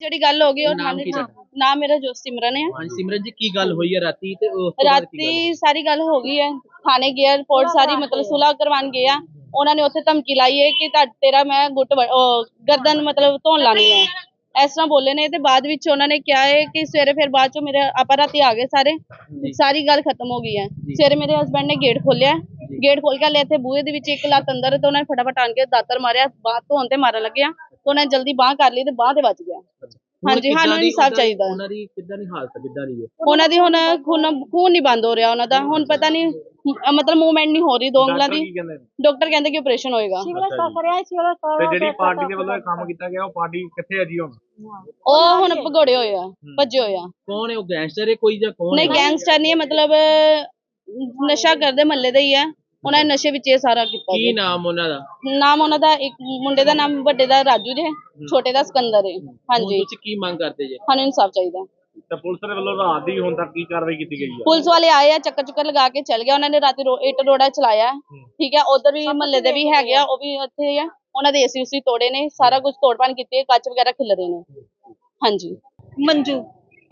ਜਿਹੜੀ ਗੱਲ ਹੋ ਗਈ ਉਹ ਨਾਮ ਕੀ ਤੁਹਾਡਾ? ਨਾਮ ਮੇਰਾ ਜੋ ਸਿਮਰਨ ਹੈ। ਹਾਂਜੀ ਸਿਮਰਨ ਜੀ ਕੀ ਗੱਲ ਹੋਈ ਹੈ? ਰਾਤੀ ਤੇ ਉਸ ਤੋਂ ਬਾਅਦ ਕੀ ਗੱਲ ਰਾਤੀ ਸਾਰੀ ਗੱਲ ਹੋ ਗਈ ਹੈ। ਥਾਣੇ ਗਿਆ ਰਿਪੋਰਟ ਸਾਰੀ ਮਤਲਬ ਸੁਲਾ ਕਰਵਾਉਣ ਗਿਆ। ਉਹਨਾਂ ਨੇ ਉੱਥੇ ਧਮਕੀ ਲਾਈ ਹੈ ਕਿ ਤੁਹਾਡ- ਤੇਰਾ ਮੈਂ ਗੁੱਟ ਵ- ਉਹ ਗਰਦਨ ਮਤਲਬ ਧੋਣ ਲਾਣੀ ਹੈ ਇਸ ਤਰ੍ਹਾਂ ਬੋਲੇ ਨੇ ਤੇ ਬਾਅਦ ਵਿੱਚ ਉਹਨਾਂ ਨੇ ਕਿਹਾ ਹੈ ਕਿ ਸਵੇਰੇ ਫਿਰ ਬਾਅਦ ਚੋਂ ਮੇਰੇ ਆਪਾਂ ਰਾਤੀ ਆ ਗਏ ਸਾਰੇ। ਜੀ। ਸਾਰੀ ਗੱਲ ਖਤਮ ਹੋ ਗਈ ਹੈ। ਸਵੇਰੇ ਮੇਰੇ ਹਸਬੰਡ ਨੇ ਗੇਟ ਖੋਲਿਆ ਗੇਟ ਖੋਲ ਕੇ ਲੈ ਇੱਥੇ ਬੂਹੇ ਦੇ ਵਿੱਚ ਇੱਕ ਲੱਤ ਅੰਦਰ ਤੇ ਉਹਨਾਂ ਨੇ ਫਟਾਫਟ ਆਣ ਕੇ ਦਾਤਰ ਮਾਰਿਆ ਬਾਹ ਧੋਣ ਤੇ ਮਾਰਨ ਲੱਗਿਆ। ਤੇ ਉਹਨਾਂ ਨੇ ਜਲਦੀ ਬਾਹ ਕਰ ਲਈ ਤੇ ਬਾਹ ਤੇ ਵੱਜ ਗਿਆ। ਹਾਂਜੀ, ਸਾਨੂੰ ਇਨਸਾਫ਼ ਚਾਹੀਦਾ। ਹੈ। ਉਹਨਾਂ ਦੀ ਕਿੱਦਾਂ ਦੀ ਹਾਲਤ ਕਿੱਦਾਂ ਦੀ ਹੈ ਉਹਨਾਂ ਦੀ ਹੁਣ ਖੂਨ ਖੂਨ ਨਹੀਂ ਬੰਦ ਹੋ ਰਿਹਾ ਉਹਨਾਂ ਦਾ। ਹੁਣ ਪਤਾ ਨਹੀਂ ਮਤਲਬ ਮੂਵਮੈਂਟ ਨਹੀਂ ਹੋ ਰਹੀ ਦੋ ਉਂਗਲਾਂ ਦੀ। ਡਾਕਟਰ ਕਹਿੰਦੇ ਕਿ ਆਪਰੇਸ਼ਨ ਹੋਏਗਾ। ਤੇ ਜਿਹੜੀ ਪਾਰਟੀ ਦੇ ਵੱਲੋਂ ਇਹ ਕੰਮ ਕੀਤਾ ਗਿਆ ਉਹ ਪਾਰਟੀ ਕਿੱਥੇ ਹੈ ਜੀ ਹੁਣ? ਉਹ ਹੁਣ ਭਗੌੜੇ ਹੋਏ ਆ ਭੱਜੇ ਹੋਏ ਆ। ਕੌਣ ਹੈ ਉਹ ਗੈਂਗਸਟਰ ਹੈ ਕੋਈ ਜਾਂ ਕੌਣ ਨਹੀਂ ਹੈ? ਗੈਂਗਸਟਰ ਨਹੀਂ ਹੈ ਮਤਲਬ ਨਸ਼ਾ ਕਰਦੇ ਮਹੱਲੇ ਦਾ ਹੀ ਹੈ। ਉਹਨਾਂ ਨੇ ਨਸ਼ੇ ਵਿੱਚ ਇਹ ਸਾਰਾ ਕੀਤਾ ਕੀ ਜੀ। ਨਾਮ ਉਹਨਾਂ ਦਾ? ਨਾਮ ਉਹਨਾਂ ਦਾ ਇੱਕ ਮੁੰਡੇ ਦਾ ਨਾਮ ਵੱਡੇ ਦਾ ਰਾਜੂ ਜੇ ਛੋਟੇ ਦਾ ਸਿਕੰਦਰ ਹੈ। ਹੁਣ ਹਾਂਜੀ ਤੁਸੀਂ ਕੀ ਮੰਗ ਕਰਦੇ ਜੇ? ਸਾਨੂੰ ਇਨਸਾਫ ਚਾਹੀਦਾ। ਤੇ ਪੁਲਿਸ ਦੇ ਵੱਲੋਂ ਰਾਤ ਦੀ ਹੁਣ ਤੱਕ ਕੀ ਕਾਰਵਾਈ ਕੀਤੀ ਗਈ ਹੈ ਪੁਲਿਸ ਵਾਲੇ ਆਏ ਆ ਚੱਕਰ ਚੁੱਕਰ ਲਗਾ ਕੇ ਚਲ ਗਿਆ ਉਹਨਾਂ ਨੇ ਰਾਤੀ ਰੋ- ਇੱਟ ਰੋੜਾ ਚਲਾਇਆ। ਠੀਕ ਹੈ ਉਧਰ ਵੀ ਮਹੱਲੇ ਦੇ ਵੀ ਹੈਗੇ ਆ ਉਹ ਵੀ ਉੱਥੇ ਹੀ ਆ। ਉਹਨਾਂ ਦੇ ਏਸੀ ਉਸੀ ਤੋੜੇ ਨੇ ਸਾਰਾ ਕੁਝ ਤੋੜਪਾਨ ਕੀਤੀ ਹੈ ਕੱਚ ਵਗੈਰਾ ਖਿਲਰੇ ਨੇ। ਹਾਂਜੀ। ਮੰਜੂ।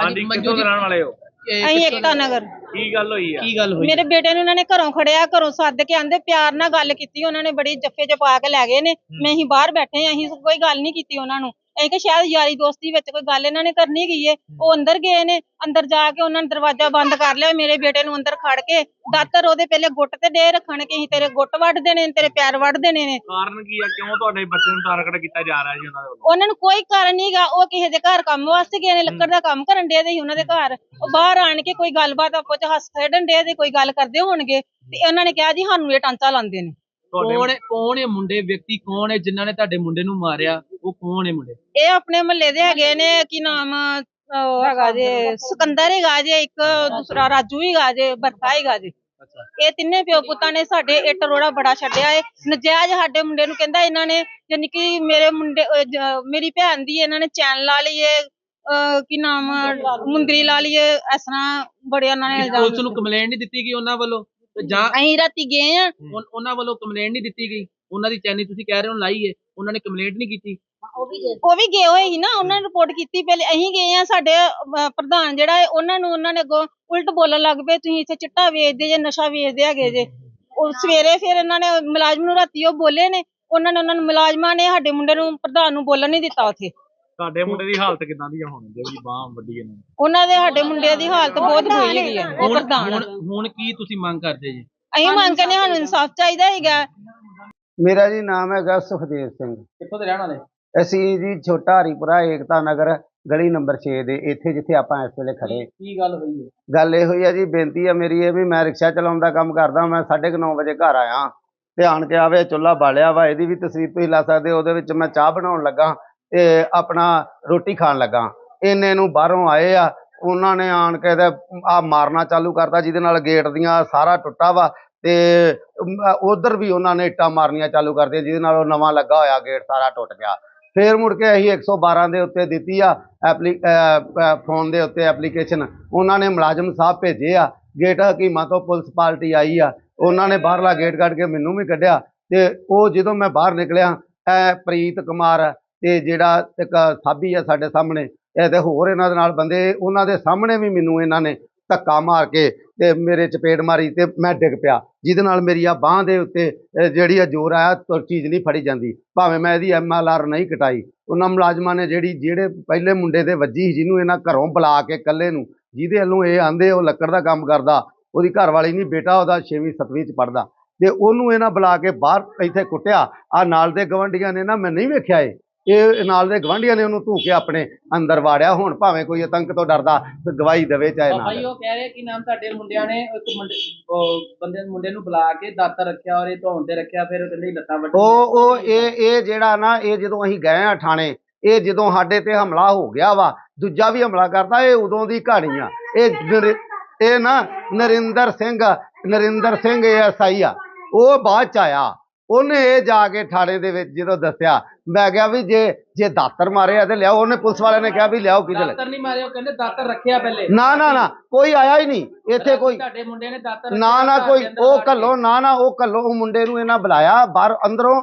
ਹਾਂਜੀ ਮੰਜੂ ਕਿੱਥੋਂ ਜੀ, ਦੇ ਰਹਿਣ ਵਾਲੇ ਹੋ? ਇਹ ਅਸੀਂ ਕਿੱਥੋਂ ਏਕਤਾ ਨਗਰ। ਕੀ ਗੱਲ ਹੋਈ ਹੈ ਕੀ ਗੱਲ ਹੋਈ ਮੇਰੇ ਬੇਟੇ ਨੂੰ ਉਹਨਾਂ ਨੇ ਘਰੋਂ ਖੜਿਆ ਘਰੋਂ ਸੱਦ ਕੇ ਆਂਦੇ ਪਿਆਰ ਨਾਲ ਗੱਲ ਕੀਤੀ ਉਹਨਾਂ ਨੇ ਬੜੀ ਜੱਫੇ ਚ ਪਾ ਕੇ ਲੈ ਗਏ ਨੇ। ਮੈਂ ਅਸੀਂ ਬਾਹਰ ਬੈਠੇ ਆਂ ਅਸੀਂ ਕੋਈ ਗੱਲ ਨਹੀਂ ਕੀਤੀ ਉਹਨਾਂ ਨੂੰ। ਅਸੀਂ ਕਿ ਸ਼ਾਇਦ ਯਾਰੀ ਦੋਸਤੀ ਵਿੱਚ ਕੋਈ ਗੱਲ ਇਹਨਾਂ ਨੇ ਕਰਨੀ ਗਈ ਏ। ਉਹ ਅੰਦਰ ਗਏ ਨੇ ਅੰਦਰ ਜਾ ਕੇ ਉਹਨਾਂ ਨੇ ਦਰਵਾਜ਼ਾ ਬੰਦ ਕਰ ਲਿਆ ਮੇਰੇ ਬੇਟੇ ਨੂੰ ਅੰਦਰ ਖੜ ਕੇ। ਦਾਤਰ ਉਹਦੇ ਪਹਿਲੇ ਗੁੱਟ ਤੇ ਡੇ ਰੱਖਣ ਕਿ ਅਸੀਂ ਤੇਰੇ ਗੁੱਟ ਵੱਢ ਦੇਣੇ ਨੇ ਤੇਰੇ ਪੈਰ ਵੱਢ ਦੇਣੇ ਨੇ। ਕਾਰਨ ਕੀ ਹੈ ਕਿਉਂ ਤੁਹਾਡੇ ਬੱਚੇ ਨੂੰ ਟਾਰਗੇਟ ਕੀਤਾ ਜਾ ਰਿਹਾ ਜੀ ਉਹਨਾਂ ਦੇ ਵੱਲੋਂ? ਉਹਨਾਂ ਨੂੰ ਕੋਈ ਕਾਰਨ ਨਹੀਂਗਾ ਉਹ ਕਿਸੇ ਦੇ ਘਰ ਕੰਮ ਵਾਸਤੇ ਗਏ ਨੇ ਲੱਕੜ ਦਾ ਕੰਮ ਕਰਨ ਦੇ ਸੀ ਉਹਨਾਂ ਦੇ ਘਰ। ਉਹ ਬਾਹਰ ਆਣ ਕੇ ਕੋਈ ਗੱਲਬਾਤ ਆਪੋ ਚ ਹੱਸ ਖੇਡਣ ਦੇ ਤੇ ਕੋਈ ਗੱਲ ਕਰਦੇ ਹੋਣਗੇ। ਤੇ ਉਹਨਾਂ ਨੇ ਕਿਹਾ ਜੀ ਸਾਨੂੰ ਇਹ ਟਾਂਚਾ ਲਾਉਂਦੇ ਨੇ। ਕੌਣ ਹੈ ਕੌਣ ਹੈ ਮੁੰਡੇ ਵਿਅਕਤੀ ਕੌਣ ਹੈ ਜਿਨ੍ਹਾਂ ਨੇ ਤੁਹਾਡੇ ਮੁੰਡੇ ਨੂੰ ਮਾਰਿਆ? ਉਹ ਕੌਣ ਹੈ ਮੁੰਡੇ? ਇਹ ਆਪਣੇ ਮਹੱਲੇ ਦੇ ਹੈਗੇ ਨੇ ਕੀ ਨਾਮ ਉਹ ਹੈਗਾ ਜੇ ਸਿਕੰਦਰ ਹੈਗਾ ਜੇ ਇੱਕ ਦੂਸਰਾ ਰਾਜੂ ਹੈਗਾ ਜੇ ਬਰਖਾ ਹੈਗਾ ਜੇ। ਇਹ ਤਿੰਨੇ ਪਿਓ ਪੁੱਤਾਂ ਨੇ ਸਾਡੇ ਇੱਟ ਰੋੜਾ ਬੜਾ ਛੱਡਿਆ ਏ। ਨਜਾਇਜ਼ ਸਾਡੇ ਮੁੰਡੇ ਨੂੰ ਕਹਿੰਦਾ ਇਹਨਾਂ ਨੇ ਯਾਨੀ ਕਿ ਮੇਰੇ ਮੁੰਡੇ ਮੇਰੀ ਭੈਣ ਦੀ ਇਹਨਾਂ ਨੇ ਚੈਨ ਲਾ ਲਈ ਏ ਕੀ ਨਾਮ ਮੁੰਦਰੀ ਲਾ ਲਈ ਏ ਇਸ ਤਰ੍ਹਾਂ ਬੜੇ ਉਹਨਾਂ ਨੇ ਇਲਜ਼ਾਮ ਪੁਲਿਸ ਨੂੰ ਕੰਪਲੇਂਟ ਨਹੀਂ ਦਿੱਤੀ ਗਈ ਉਹਨਾਂ ਵੱਲੋਂ? ਤੇ ਜਾਂ ਅਸੀਂ ਰਾਤੀ ਗਏ ਆ। ਉਨ- ਉਹਨਾਂ ਵੱਲੋਂ ਕੰਪਲੇਂਟ ਨਹੀਂ ਦਿੱਤੀ ਗਈ। ਉਹਨਾਂ ਦੀ ਚੈਨੀ ਤੁਸੀਂ ਕਹਿ ਰਹੇ ਹੋ ਲਾਈ ਹੈ ਉਹਨਾਂ ਨੇ ਕੰਪਲੇਂਟ ਨਹੀਂ ਕੀਤੀ। ਉਹ ਵੀ ਗਏ। ਹੋਏ ਸੀ ਨਾ। ਉਹਨਾਂ ਨੇ ਰਿਪੋਰਟ ਕੀਤੀ। ਪਹਿਲੇ ਅਸੀਂ ਗਏ ਆ ਸਾਡੇ ਅਹ, ਪ੍ਰਧਾਨ ਜਿਹੜਾ ਹੈ ਉਹਨਾਂ ਨੂੰ ਉਹਨਾਂ ਨੇ ਅੱਗੋਂ ਉਲਟ ਬੋਲਣ ਲੱਗ ਪਏ ਤੁਸੀਂ ਇੱਥੇ ਚਿੱਟਾ ਵੇਚਦੇ ਜੇ ਨਸ਼ਾ ਵੇਚਦੇ ਹੈਗੇ ਜੇ। ਉਹ ਸਵੇਰੇ ਫਿਰ ਇਹਨਾਂ ਨੇ ਮੁਲਾਜ਼ਮ ਨੂੰ ਰਾਤੀ ਉਹ ਬੋਲੇ ਨੇ। ਉਹਨਾਂ ਨੇ ਉਹਨਾਂ ਨੂੰ ਮੁਲਾਜ਼ਮਾਂ ਨੇ ਸਾਡੇ ਮੁੰਡੇ ਨੂੰ ਪ੍ਰਧਾਨ ਨੂੰ ਬੋਲਣ ਨਹੀਂ ਦਿੱਤਾ ਉੱਥੇ। ਤੁਹਾਡੇ ਮੁੰਡੇ ਦੀ ਹਾਲਤ ਕਿਦਾਂ ਦੀ ਆ ਹੁਣ ਜਿਹੜੀ ਬਾਹ ਵੱਡੀ ਇਹਨਾਂ ਨੇ? ਉਹਨਾਂ ਦੇ ਸਾਡੇ ਮੁੰਡੇ ਦੀ ਹਾਲਤ ਬਹੁਤ ਬੁਰੀ ਹੈਗੀ ਆ ਉਹ ਹੁਣ ਪ੍ਰਧਾਨ। ਹੁਣ ਹੁਣ ਕੀ ਤੁਸੀਂ ਮੰਗ ਕਰਦੇ ਜੀ? ਅਸੀਂ ਮੰਗ ਕਰਨੇ ਸਾਨੂੰ ਇਨਸਾਫ ਚਾਹੀਦਾ ਹੈਗਾ। ਮੇਰਾ ਜੀ ਨਾਮ ਹੈਗਾ ਸੁਖਦੇਵ ਸਿੰਘ। ਕਿੱਥੋਂ ਦੇ ਰਹਿਣ ਵਾਲੇ? ਅਸੀਂ ਜੀ ਛੋਟਾ ਹਰੀਪੁਰਾ ਏਕਤਾ ਨਗਰ ਗਲੀ ਨੰਬਰ 6 ਦੇ ਇੱਥੇ ਜਿੱਥੇ ਆਪਾਂ ਇਸ ਵੇਲੇ ਖੜੇ। ਕੀ ਗੱਲ ਹੋਈ ਹੈ? ਗੱਲ ਇਹ ਹੋਈ ਆ ਜੀ ਬੇਨਤੀ ਆ ਮੇਰੀ ਇਹ ਵੀ ਮੈਂ ਰਿਕਸ਼ਾ ਚਲਾਉਣ ਦਾ ਕੰਮ ਕਰਦਾ ਮੈਂ 9:30 ਵਜੇ ਘਰ ਆਇਆ। ਤੇ ਆਣ ਕੇ ਆਵੇ ਚੁੱਲ੍ਹਾ ਬਾਲਿਆ ਵਾ ਇਹਦੀ ਵੀ ਤਸਵੀਰ ਤੁਸੀਂ ਲਾ ਸਕਦੇ ਹੋ ਉਹਦੇ ਵਿੱਚ ਮੈਂ ਚਾਹ ਬਣਾਉਣ ਲੱਗਾ। ਤੇ ਆਪਣਾ ਰੋਟੀ ਖਾਣ ਲੱਗਾ। ਇੰਨੇ ਨੂੰ ਬਾਹਰੋਂ ਆਏ ਆ, ਉਹਨਾਂ ਨੇ ਆਣ ਕੇ ਤੇ ਆ ਮਾਰਨਾ ਚਾਲੂ ਕਰਤਾ, ਜਿਹਦੇ ਨਾਲ ਗੇਟ ਦੀਆਂ ਸਾਰਾ ਟੁੱਟਾ ਵਾ ਤੇ ਉਧਰ ਵੀ ਉਹਨਾਂ ਨੇ ਇੱਟਾਂ ਮਾਰਨੀਆਂ ਚਾਲੂ ਕਰਤੀਆਂ, ਜਿਹਦੇ ਨਾਲ ਉਹ ਨਵਾਂ ਲੱਗਾ ਹੋਇਆ ਗੇਟ ਸਾਰਾ ਟੁੱਟ ਗਿਆ। ਫੇਰ ਮੁੜ ਕੇ ਅਸੀਂ 112 ਦੇ ਉੱਤੇ ਦਿੱਤੀ ਆ ਐਪਲੀ ਫੋਨ ਦੇ ਉੱਤੇ ਐਪਲੀਕੇਸ਼ਨ। ਉਹਨਾਂ ਨੇ ਮੁਲਾਜ਼ਮ ਸਾਹਿਬ ਭੇਜੇ ਆ, ਗੇਟ ਹਕੀਮਾਂ ਤੋਂ ਪੁਲਿਸ ਪਾਰਟੀ ਆਈ ਆ। ਉਹਨਾਂ ਨੇ ਬਾਹਰਲਾ ਗੇਟ ਕੱਢ ਕੇ ਮੈਨੂੰ ਵੀ ਕੱਢਿਆ ਤੇ ਉਹ ਜਦੋਂ ਮੈਂ ਬਾਹਰ ਨਿਕਲਿਆ ਐ ਪ੍ਰੀਤ ਕੁਮਾਰ ਤੇ ਜਿਹੜਾ ਇੱਕ ਸਾਬੀ ਆ ਸਾਡੇ ਸਾਹਮਣੇ, ਇਹ ਤੇ ਹੋਰ ਇਹਨਾਂ ਦੇ ਨਾਲ ਬੰਦੇ, ਉਹਨਾਂ ਦੇ ਸਾਹਮਣੇ ਵੀ ਮੈਨੂੰ ਇਹਨਾਂ ਨੇ ਧੱਕਾ ਮਾਰ ਕੇ ਤੇ ਮੇਰੇ ਚਪੇੜ ਮਾਰੀ ਤੇ ਮੈਂ ਡਿੱਗ ਪਿਆ। ਜਿਹਦੇ ਨਾਲ ਮੇਰੀ ਆ ਬਾਹ ਦੇ ਉੱਤੇ ਜਿਹੜੀ ਆ ਜ਼ੋਰ ਆਇਆ, ਤੋ, ਚੀਜ਼ ਨਹੀਂ ਫੜੀ ਜਾਂਦੀ। ਭਾਵੇਂ ਮੈਂ ਇਹਦੀ ਐਮਐਲਆਰ ਨਹੀਂ ਕਟਾਈ। ਉਹਨਾਂ ਮੁਲਾਜ਼ਮਾਂ ਨੇ ਜਿਹੜੀ, ਜਿਹੜੇ ਪਹਿਲੇ ਮੁੰਡੇ ਦੇ ਵੱਜੀ ਸੀ, ਜਿਹਨੂੰ ਇਹਨਾਂ ਘਰੋਂ ਬੁਲਾ ਕੇ ਇਕੱਲੇ ਨੂੰ, ਜਿਹਦੇ ਵੱਲੋਂ ਇਹ ਆਂਦੇ ਉਹ ਲੱਕੜ ਦਾ ਕੰਮ ਕਰਦਾ, ਉਹਦੀ ਘਰ ਵਾਲੀ ਨਹੀਂ, ਬੇਟਾ ਉਹਦਾ 6ਵੀਂ 7ਵੀਂ ਚ ਪੜਦਾ ਤੇ ਉਹਨੂੰ ਇਹਨਾਂ ਬੁਲਾ ਕੇ ਬਾਹਰ ਇੱਥੇ ਕੁੱਟਿਆ। ਆ ਨਾਲ ਦੇ ਗਵੰਡੀਆਂ ਨੇ ਨਾ, ਮੈਂ ਨਹੀਂ ਵੇਖਿਆ ਇਹ। ਇਹ ਨਾਲ ਦੇ ਗਵੰਡੀਆਂ ਨੇ ਉਹਨੂੰ ਧੂ ਕੇ ਆਪਣੇ ਅੰਦਰ ਵਾੜਿਆ ਹੁਣ ਭਾਵੇਂ ਕੋਈ ਆਤੰਕ ਤੋਂ ਡਰਦਾ ਤੇ ਗਵਾਹੀ ਦੇਵੇ ਚਾਹੇ ਨਾ ਭਾਈ ਉਹ ਕਹਿ ਰਹੇ ਕਿ ਨਾਮ ਤੁਹਾਡੇ ਮੁੰਡਿਆਂ ਨੇ ਇੱਕ ਮੁੰਡੇ ਬੰਦੇ ਮੁੰਡੇ ਨੂੰ ਬੁਲਾ ਕੇ ਦਾਤਰ ਰੱਖਿਆ ਔਰ ਇਹ ਧੌਣ ਤੇ ਰੱਖਿਆ ਫਿਰ ਉਹ ਕਹਿੰਦੇ ਲੱਤਾਂ ਵੱਢੀਆਂ। ਉਹ ਉਹ ਇਹ ਇਹ ਜਿਹੜਾ ਨਾ ਇਹ ਜਦੋਂ ਅਸੀਂ ਗਏ ਆ ਥਾਣੇ ਇਹ ਜਦੋਂ ਸਾਡੇ ਤੇ ਹਮਲਾ ਹੋ ਗਿਆ ਵਾ ਦੂਜਾ ਵੀ ਹਮਲਾ ਕਰਦਾ ਇਹ ਉਦੋਂ ਦੀ ਕਹਾਣੀ ਆ। ਇਹ ਇਹ ਨਾ ਨਰਿੰਦਰ ਸਿੰਘ ਨਰਿੰਦਰ ਸਿੰਘ ਐਸਆਈ ਆ। ਉਹ ਬਾਅਦ ਚ ਆਇਆ। ਉਹਨੇ ਇਹ ਜਾ ਕੇ ਥਾਣੇ ਦੇ ਵਿੱਚ ਜਦੋਂ ਦੱਸਿਆ ਮੈਂ ਕਿਹਾ ਵੀ ਜੇ ਜੇ ਦਾਤਰ ਮਾਰੇ ਆ ਤੇ ਲਿਆਓ ਉਹਨੇ ਪੁਲਿਸ ਵਾਲਿਆਂ ਨੇ ਕਿਹਾ ਵੀ ਲਿਆਓ ਕਿਹਦੇ ਦਾਤਰ ਨਹੀਂ ਮਾਰਿਆ ਉਹ ਕਹਿੰਦੇ ਦਾਤਰ ਰੱਖਿਆ ਪਹਿਲੇ। ਨਾ ਨਾ ਨਾ ਕੋਈ ਆਇਆ ਹੀ ਨਹੀਂ। ਇੱਥੇ ਕੋਈ ਤੁਹਾਡੇ ਮੁੰਡੇ ਨੇ ਦਾਤਰ ਨਾ ਨਾ ਕੋਈ ਉਹ। ਕੱਲੋ ਨਾ ਨਾ ਉਹ ਕੱਲੋ ਉਹ ਮੁੰਡੇ ਨੂੰ ਇਹਨਾਂ ਬੁਲਾਇਆ ਬਾਹਰ ਅੰਦਰੋਂ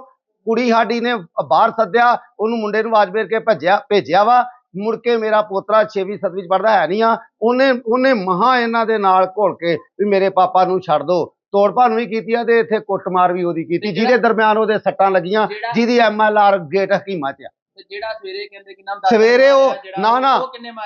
ਕੁੜੀ ਸਾਡੀ ਨੇ ਬਾਹਰ ਸੱਦਿਆ ਉਹਨੂੰ ਮੁੰਡੇ ਨੂੰ ਆਵਾਜ਼ ਮੇਰ ਕੇ ਭੱਜਿਆ ਭੇਜਿਆ ਵਾ। ਮੁੜ ਕੇ ਮੇਰਾ ਪੋਤਰਾ 6ਵੀਂ 7ਵੀਂ ਚ ਪੜਦਾ ਹੈ ਨਹੀਂ ਆ। ਉਹਨੇ ਉਹਨੇ ਮਹਾ ਇਹਨਾਂ ਦੇ ਨਾਲ ਘੁਲ ਕੇ ਵੀ ਮੇਰੇ ਪਾਪਾ ਨੂੰ ਛੱਡ ਦੋ। ਤੋੜ ਭੰਨ ਵੀ ਕੀਤੀ ਆ ਤੇ ਇੱਥੇ ਕੁੱਟਮਾਰ ਵੀ ਉਹਦੀ ਕੀਤੀ। ਜਿਹਦੇ ਦਰਮਿਆਨ ਉਹਦੇ ਸੱਟਾਂ ਲੱਗੀਆਂ ਜਿਹਦੀ ਐਮਐਲਆਰ ਗੇਟ ਹਕੀਮਾ ਚ ਆ। ਜਿਹੜਾ ਸਵੇਰੇ ਕਹਿੰਦੇ ਕਿ ਨਾਮ ਸਵੇਰੇ ਉਹ- ਨਾ, ਨਾ,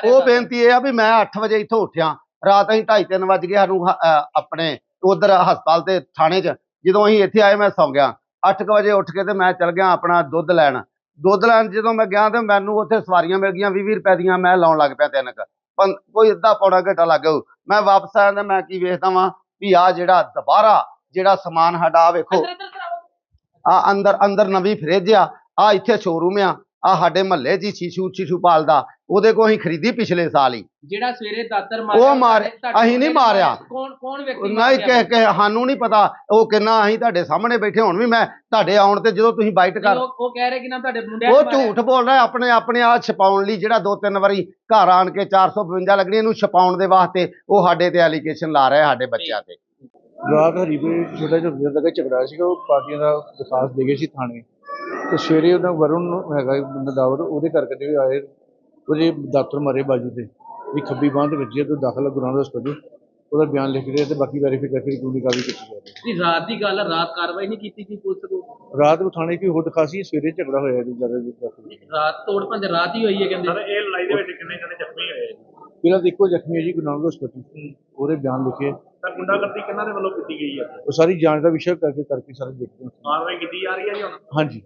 ਉਹ? ਬੇਨਤੀ ਇਹ ਆ ਵੀ ਮੈਂ 8 ਵਜੇ ਇੱਥੋਂ ਉੱਠਿਆ। ਰਾਤ ਅਸੀਂ 2:30 ਵਜ ਗਏ ਸਾਨੂੰ ਆਪਣੇ ਉਧਰ ਹਸਪਤਾਲ ਤੇ ਥਾਣੇ 'ਚ। ਜਦੋਂ ਅਸੀਂ ਇੱਥੇ ਆਏ ਮੈਂ ਸੌਂ ਗਿਆ। 8 ਵਜੇ ਉੱਠ ਕੇ ਤੇ ਮੈਂ ਚਲ ਗਿਆ ਆਪਣਾ ਦੁੱਧ ਲੈਣ। ਦੁੱਧ ਲੈਣ ਜਦੋਂ ਮੈਂ ਗਿਆ ਤੇ ਮੈਨੂੰ ਉੱਥੇ ਸਵਾਰੀਆਂ ਮਿਲ ਗਈਆਂ 20 ਰੁਪਏ ਦੀਆਂ। ਮੈਂ ਲਾਉਣ ਲੱਗ ਪਿਆ ਤਿੰਨ ਕੁ। ਕੋਈ ਅੱਧਾ ਪੌਣਾ ਘੰਟਾ ਲੱਗ ਗਿਆ। ਮੈਂ ਵਾਪਸ ਆਇਆ ਤੇ ਮੈਂ ਕੀ ਵੇਖਦਾ ਵਾਂ ਵੀ ਆ ਜਿਹੜਾ ਦੁਬਾਰਾ ਜਿਹੜਾ ਸਮਾਨ ਆਹ ਵੇਖੋ। ਆ ਅੰਦਰ ਅੰਦਰ ਨਵੀਂ ਫ੍ਰਿਜ ਆ ਆ ਇੱਥੇ ਸ਼ੋਰੂਮ ਆ ਆ ਸਾਡੇ ਮਹੱਲੇ 'ਚ ਹੀ ਸ਼ੀਸ਼ੂ ਸ਼ੀਸ਼ੂ ਪਾਲਦਾ ਉਹਦੇ ਕੋਲ ਅਸੀਂ ਖਰੀਦੀ ਪਿਛਲੇ ਸਾਲ ਹੀ ਜਿਹੜਾ ਸਵੇਰੇ ਦਾਤਰ ਉਹ ਮਾਰਿਆ ਮਾਰੇ- ਤੁਹਾਡੇ- ਅਸੀਂ ਨਹੀਂ ਮਾਰਿਆ। ਕੌਣ ਕੌਣ ਵਿਅਕਤੀ ਨਹੀਂ? ਕਿ ਕਿ ਸਾਨੂੰ ਨਹੀਂ ਪਤਾ ਉਹ ਕਿੰਨਾ ਅਸੀਂ ਤੁਹਾਡੇ ਸਾਹਮਣੇ ਬੈਠੇ ਹੁਣ ਵੀ ਮੈਂ ਤੁਹਾਡੇ ਆਉਣ ਤੇ ਜਦੋਂ ਤੁਸੀਂ ਬਾਈਟ ਕਰ ਉਹ ਉਹ ਕਹਿ ਰਹੇ ਕਿ ਨਾਮ ਤੁਹਾਡੇ ਮੁੰਡਿਆਂ ਉਹ ਨੇ ਮਾਰਿਆ। ਝੂਠ ਬੋਲ ਰਿਹਾ ਆਪਣੇ ਆਪਣੇ ਆ ਛਪਾਉਣ ਲਈ ਜਿਹੜਾ ਦੋ ਤਿੰਨ ਵਾਰੀ ਘਰ ਆਣ ਕੇ 452 ਲੱਗਣੀ ਇਹਨੂੰ ਛਪਾਉਣ ਦੇ ਵਾਸਤੇ ਉਹ ਸਾਡੇ ਤੇ ਐਲੀਗੇਸ਼ਨ ਲਾ ਰਿਹਾ ਸਾਡੇ ਬੱਚਿਆਂ ਤੇ ਰਾਤ ਹਰੀਪੁਰ ਛੋਟਾ ਜਿਹਾ ਦੇਰ ਤੱਕ ਝਗੜਾ ਸੀਗਾ ਉਹ ਪਾਰਟੀਆਂ ਦਾ ਦਰਖਾਸਤ ਦੇ ਗਏ ਸੀ ਥਾਣੇ ਤੇ ਸਵੇਰੇ ਉਹਨਾਂ ਵਰੁਣ ਹੈਗਾ ਇੱਕ ਬੰਦਾ ਦਾਵਰ ਉਹਦੇ ਕਰਕੇ ਤੇ ਆਏ ਉਹਦੇ ਦਾਤਰ ਮਾਰੇ ਬਾਜੂ ਤੇ ਵੀ ਖੱਬੀ ਬਾਂਹ ਤੇ ਵੱਜੀ ਤੇ ਦਾਖਲ ਗੁਰਾਂ ਦਾ ਹਸਪਤਾਲ ਉਹਦਾ ਬਿਆਨ ਲਿਖ ਰਿਹਾ ਤੇ ਬਾਕੀ ਵੈਰੀਫਾਈ ਕਰਕੇ ਕਾਨੂੰਨੀ ਕਾਰਵਾਈ ਕੀਤੀ ਜਾ ਰਹੀ ਨਹੀਂ ਰਾਤ ਦੀ ਗੱਲ ਰਾਤ ਕਾਰਵਾਈ ਨਹੀਂ ਕੀਤੀ ਸੀ ਪੁਲਿਸ ਕੋਲ? ਰਾਤ ਨੂੰ ਥਾਣੇ ਕੀ ਹੋਰ ਦਿਖਾਸੀ ਸਵੇਰੇ ਝਗੜਾ ਹੋਇਆ ਜੀ ਜ਼ਿਆਦਾ ਰਾਤ ਤੋੜ ਭੰਜ ਰਾਤ ਹੀ ਹੋਈ ਹੈ ਕਹਿੰਦੇ। ਸਰ ਇਹ ਲੜਾਈ ਦੇ ਵਿੱਚ ਕਿੰਨੇ ਜਣੇ ਜ਼ਖਮੀ ਹੋਏ ਪਹਿਲਾਂ ਤਾਂ ਇੱਕੋ ਜ਼ਖਮੀ ਹੈ ਜੀ ਗੁਰੂ ਨਾਨਕ ਹਸਪਤਾਲ ਉਹਦੇ ਬਿਆਨ ਲਿਖੇ। ਸਰ ਗੁੰਡਾਗਰਦੀ ਕਿਹਨਾਂ ਦੇ ਵੱਲੋਂ ਕੀਤੀ ਗਈ ਹੈ? ਉਹ ਸਾਰੀ ਜਾਂਚ ਦਾ ਵਿਸ਼ਾ ਕਰਕੇ ਕਰਕੇ ਸਾਰੇ ਦੇਖਦੇ ਹਾਂ। ਕਾਰਵਾਈ ਕੀਤੀ ਜਾ ਰਹੀ ਹੈ ਜੀ ਹੁਣ? ਹਾਂਜੀ।